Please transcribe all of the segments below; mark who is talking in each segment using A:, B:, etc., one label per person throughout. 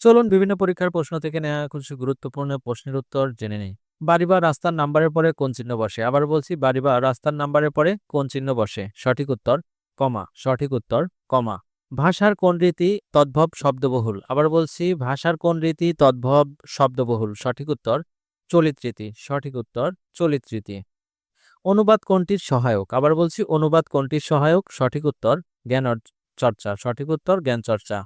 A: চলুন বিভিন্ন পরীক্ষার প্রশ্ন থেকে নেওয়া কিছু গুরুত্বপূর্ণ প্রশ্নের উত্তর জেনে নেই। বাড়ি বা রাস্তার নাম্বারের পরে কোন চিহ্ন বসে? আবার বলছি, বাড়ি বা রাস্তার নাম্বারের পরে কোন চিহ্ন বসে? সঠিক উত্তর, কমা। সঠিক উত্তর, কমা। ভাষার কোন রীতি তদ্ভব শব্দবহুল? আবার বলছি, ভাষার কোন রীতি তদ্ভব শব্দবহুল? সঠিক উত্তর চলিত রীতি সঠিক উত্তর চলিত রীতি অনুবাদ কোনটির সহায়ক? আবার বলছি, অনুবাদ কোনটির সহায়ক? সঠিক উত্তর, জ্ঞান চর্চা। সঠিক উত্তর, জ্ঞান চর্চা।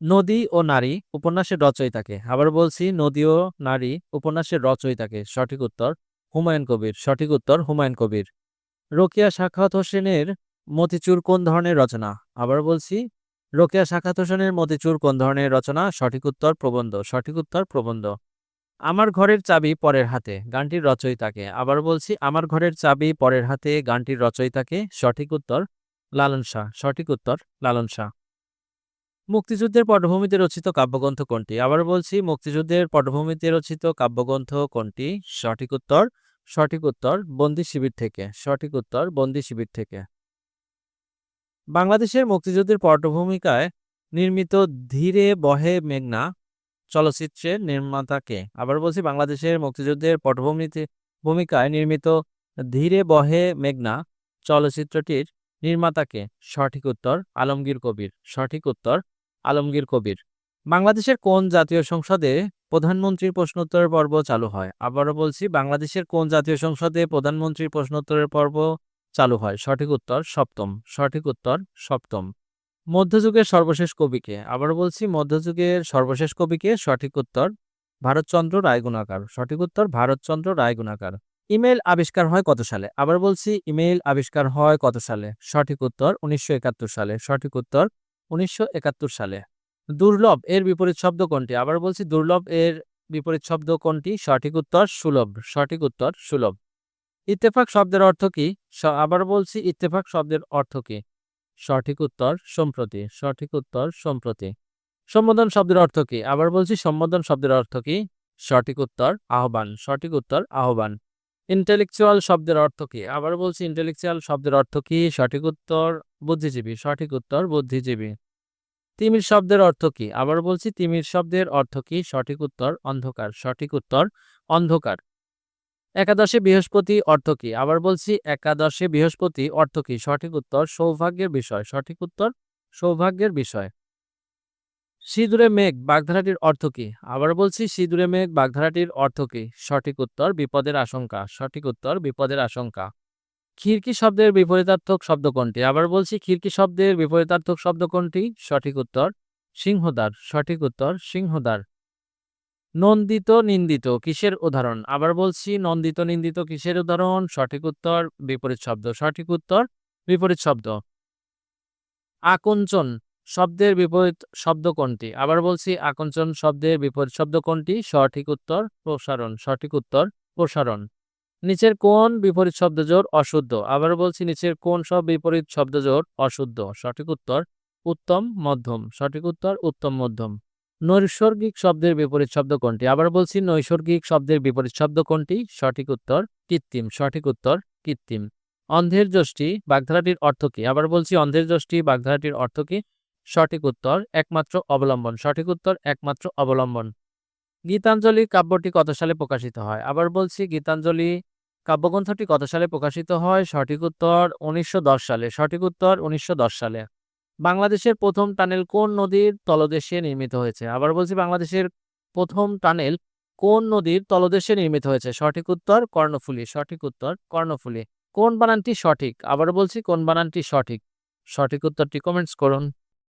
A: নদী ও নারী উপন্যাসের রচয়িতাকে আবার বলছি, নদী ও নারী উপন্যাসের রচয়িতাকে সঠিক উত্তর, হুমায়ুন কবির। সঠিক উত্তর, হুমায়ুন কবির। রোকেয়া সাখাত হোসেনের মতিচুর কোন ধরনের রচনা? আবার বলছি, রোকেয়া সাখাত হোসেনের মতিচুর কোন ধরনের রচনা? সঠিক উত্তর, প্রবন্ধ। সঠিক উত্তর, প্রবন্ধ। আমার ঘরের চাবি পরের হাতে, গানটির রচয়িতাকে আবার বলছি, আমার ঘরের চাবি পরের হাতে, গানটির রচয়িতাকে সঠিক উত্তর, লালন শাহ। সঠিক উত্তর, লালন শাহ। মুক্তিযুদ্ধের পটভূমিতে রচিত কাব্যগ্রন্থ কোনটি? আবার বলছি, মুক্তিযুদ্ধের পটভূমিতে রচিত কাব্যগ্রন্থ কোনটি? সঠিক উত্তর সঠিক উত্তর, বন্দি শিবির থেকে। সঠিক উত্তর, বন্দি শিবির থেকে। বাংলাদেশের মুক্তিযুদ্ধের পটভূমিকায় নির্মিত ধীরে বহে মেঘনা চলচ্চিত্রের নির্মাতাকে আবার বলছি, বাংলাদেশের মুক্তিযুদ্ধের পটভূমিতে, ভূমিকায় নির্মিত ধীরে বহে মেঘনা চলচ্চিত্রটির নির্মাতাকে সঠিক উত্তর, আলমগীর কবির। সঠিক উত্তর আলমগীর কবির। বাংলাদেশের কোন জাতীয় সংসদে প্রধানমন্ত্রীর প্রশ্নোত্তরের পর্ব চালু হয়? আবারও বলছি, বাংলাদেশের কোন জাতীয় সংসদে প্রধানমন্ত্রীর প্রশ্নোত্তরের পর্ব চালু হয়? সঠিক উত্তর, সপ্তম। সঠিক উত্তর, সপ্তম। মধ্যযুগের সর্বশেষ কবিকে। আবার বলছি, মধ্যযুগের সর্বশেষ কবিকে সঠিক উত্তর, ভারতচন্দ্র রায়গুণাকার। সঠিক উত্তর, ভারতচন্দ্র রায়গুণাকার। ইমেল আবিষ্কার হয় কত সালে? আবার বলছি ইমেল আবিষ্কার হয় কত সালে? সঠিক উত্তর, উনিশশো একাত্তর সালে। সঠিক উত্তর উনিশশো একাত্তর সালে। দুর্লভ এর বিপরীত শব্দ কোনটি? আবার বলছি, দুর্লভ এর বিপরীত শব্দ কোনটি? সঠিক উত্তর সুলভ, সঠিক উত্তর সুলভ। ইত্তেফাক শব্দের অর্থ কি? আবার বলছি, ইত্তেফাক শব্দের অর্থ কি? সঠিক উত্তর সম্প্রতি, সঠিক উত্তর সম্প্রতি। সম্বোধন শব্দের অর্থ কি? আবার বলছি, সম্বোধন শব্দের অর্থ কি? সঠিক উত্তর আহ্বান, সঠিক উত্তর আহ্বান। ইন্টেলেকচুয়াল শব্দের অর্থ কি? আবার বলছি ইন্টেলেকচুয়াল শব্দের অর্থ কি? সঠিক উত্তর, বুদ্ধিজীবী। সঠিক উত্তর, বুদ্ধিজীবী। তিমির শব্দের অর্থ কি? আবার বলছি, তিমির শব্দের অর্থ কি? সঠিক উত্তর, অন্ধকার। সঠিক উত্তর, অন্ধকার। একাদশে বৃহস্পতি অর্থ কি? আবার বলছি, একাদশে বৃহস্পতি অর্থ কি? সঠিক উত্তর, সৌভাগ্যের বিষয়। সঠিক উত্তর, সৌভাগ্যের বিষয়। সিঁদুরে মেঘ, বাগধারাটির অর্থ কি? আবার বলছি, সিঁদুরে মেঘ, বাগধারাটির অর্থ কি? সঠিক উত্তর, বিপদের আশঙ্কা। সঠিক উত্তর, বিপদের আশঙ্কা। খিড়কি শব্দের বিপরীতার্থক শব্দ কোনটি? আবার বলছি, খিড়কি শব্দের বিপরীতার্থক শব্দ কোনটি? সঠিক উত্তর, সিংহদ্বার। সঠিক উত্তর, সিংহদ্বার। নন্দিত নিন্দিত, কিসের উদাহরণ? আবার বলছি, নন্দিত নিন্দিত, কিসের উদাহরণ? সঠিক উত্তর, বিপরীত শব্দ। সঠিক উত্তর, বিপরীত শব্দ। আকঞ্চন শব্দের বিপরীত শব্দ কোনটি? আবার বলছি, আকঞ্চন শব্দের বিপরীত শব্দ কোনটি? সঠিক উত্তর, প্রসারণ। সঠিক উত্তর, প্রসারণ। নিচের কোন বিপরীত শব্দজোড় অশুদ্ধ? আবার বলছি, নিচের কোন সব বিপরীত শব্দজোড় অশুদ্ধ? সঠিক উত্তর, উত্তম মধ্যম। সঠিক উত্তর, উত্তম মধ্যম। নৈসর্গিক শব্দের বিপরীত শব্দ কোনটি? আবার বলছি, নৈসর্গিক শব্দের বিপরীত শব্দ কোনটি? সঠিক উত্তর, কৃত্রিম। সঠিক উত্তর, কৃত্রিম। অন্ধের যষ্টি, বাগধারাটির অর্থ কি? আবার বলছি, অন্ধের যষ্টি, বাগধারাটির অর্থ কি? সঠিক উত্তর একমাত্র অবলম্বন। সঠিক উত্তর একমাত্র অবলম্বন। গীতাঞ্জলি কাব্যটি কত সালে প্রকাশিত হয়? আবার বলছি, গীতাঞ্জলি কাব্যগ্রন্থটি কত সালে প্রকাশিত হয়? সঠিক উত্তর উনিশশো দশ সালে। সঠিক উত্তর উনিশশো দশ সালে। বাংলাদেশের প্রথম টানেল কোন নদীর তলদেশে নির্মিত হয়েছে? আবার বলছি, বাংলাদেশের প্রথম টানেল কোন নদীর তলদেশে নির্মিত হয়েছে? সঠিক উত্তর কর্ণফুলী। সঠিক উত্তর কর্ণফুলী। কোন বানানটি সঠিক? আবার বলছি, কোন বানানটি সঠিক? সঠিক উত্তরটি কমেন্টস করুন।